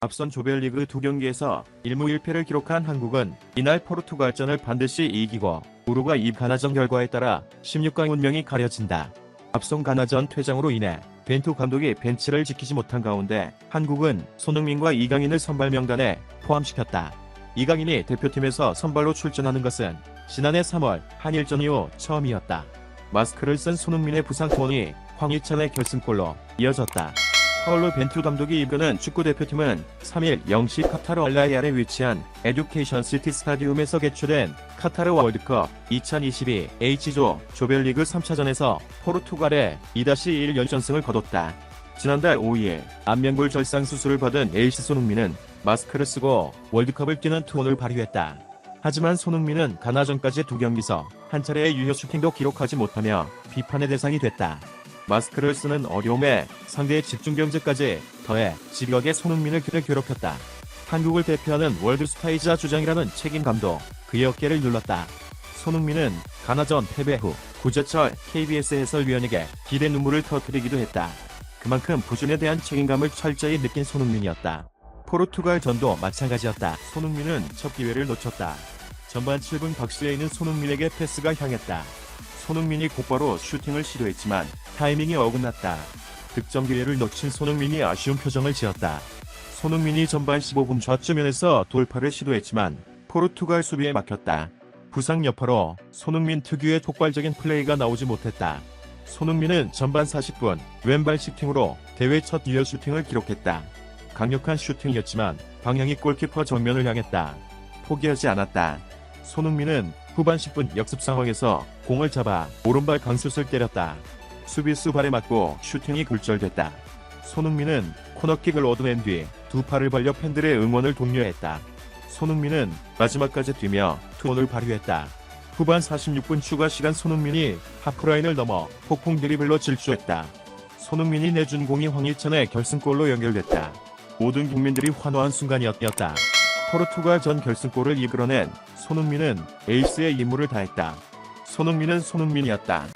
앞선 조별리그 두 경기에서 1무 1패를 기록한 한국은 이날 포르투갈전을 반드시 이기고 우루과이 가나전 결과에 따라 16강 운명이 가려진다. 앞선 가나전 퇴장으로 인해 벤투 감독이 벤치를 지키지 못한 가운데 한국은 손흥민과 이강인을 선발 명단에 포함시켰다. 이강인이 대표팀에서 선발로 출전하는 것은 지난해 3월 한일전 이후 처음이었다. 마스크를 쓴 손흥민의 부상 투혼이 황희찬의 결승골로 이어졌다. 파울로 벤투 감독이 이끄는 축구대표팀은 3일 0시 카타르 얼라이안에 위치한 에듀케이션 시티 스타디움에서 개최된 카타르 월드컵 2022 H조 조별리그 3차전에서 포르투갈에 2-1 연전승을 거뒀다. 지난달 5일 안면골 절상 수술을 받은 에이시 손흥민은 마스크를 쓰고 월드컵을 뛰는 투혼을 발휘했다. 하지만 손흥민은 가나전까지 두 경기서 한 차례의 유효 슈팅도 기록하지 못하며 비판의 대상이 됐다. 마스크를 쓰는 어려움에 상대의 집중 경제까지 더해 지력의 손흥민을 괴롭혔다. 한국을 대표하는 월드스타이자 주장이라는 책임감도 그의 어깨를 눌렀다. 손흥민은 가나전 패배 후 구재철 KBS 해설위원에게 기대 눈물을 터뜨리기도 했다. 그만큼 부준에 대한 책임감을 철저히 느낀 손흥민이었다. 포르투갈 전도 마찬가지였다. 손흥민은 첫 기회를 놓쳤다. 전반 7분 박스에 있는 손흥민에게 패스가 향했다. 손흥민이 곧바로 슈팅을 시도했지만 타이밍이 어긋났다. 득점 기회를 놓친 손흥민이 아쉬운 표정을 지었다. 손흥민이 전반 15분 좌측면에서 돌파를 시도했지만 포르투갈 수비에 막혔다. 부상 여파로 손흥민 특유의 폭발적인 플레이가 나오지 못했다. 손흥민은 전반 40분 왼발 슈팅으로 대회 첫 유효 슈팅을 기록했다. 강력한 슈팅이었지만 방향이 골키퍼 정면을 향했다. 포기하지 않았다. 손흥민은 후반 10분 역습 상황에서 공을 잡아 오른발 강슛을 때렸다. 수비수 발에 맞고 슈팅이 굴절됐다. 손흥민은 코너킥을 얻어낸 뒤 두 팔을 벌려 팬들의 응원을 독려했다. 손흥민은 마지막까지 뛰며 투혼을 발휘했다. 후반 46분 추가 시간 손흥민이 하프라인을 넘어 폭풍 드리블로 질주했다. 손흥민이 내준 공이 황희찬의 결승골로 연결됐다. 모든 국민들이 환호한 순간이었다. 포르투갈 전 결승골을 이끌어낸 손흥민은 에이스의 임무를 다했다. 손흥민은 손흥민이었다.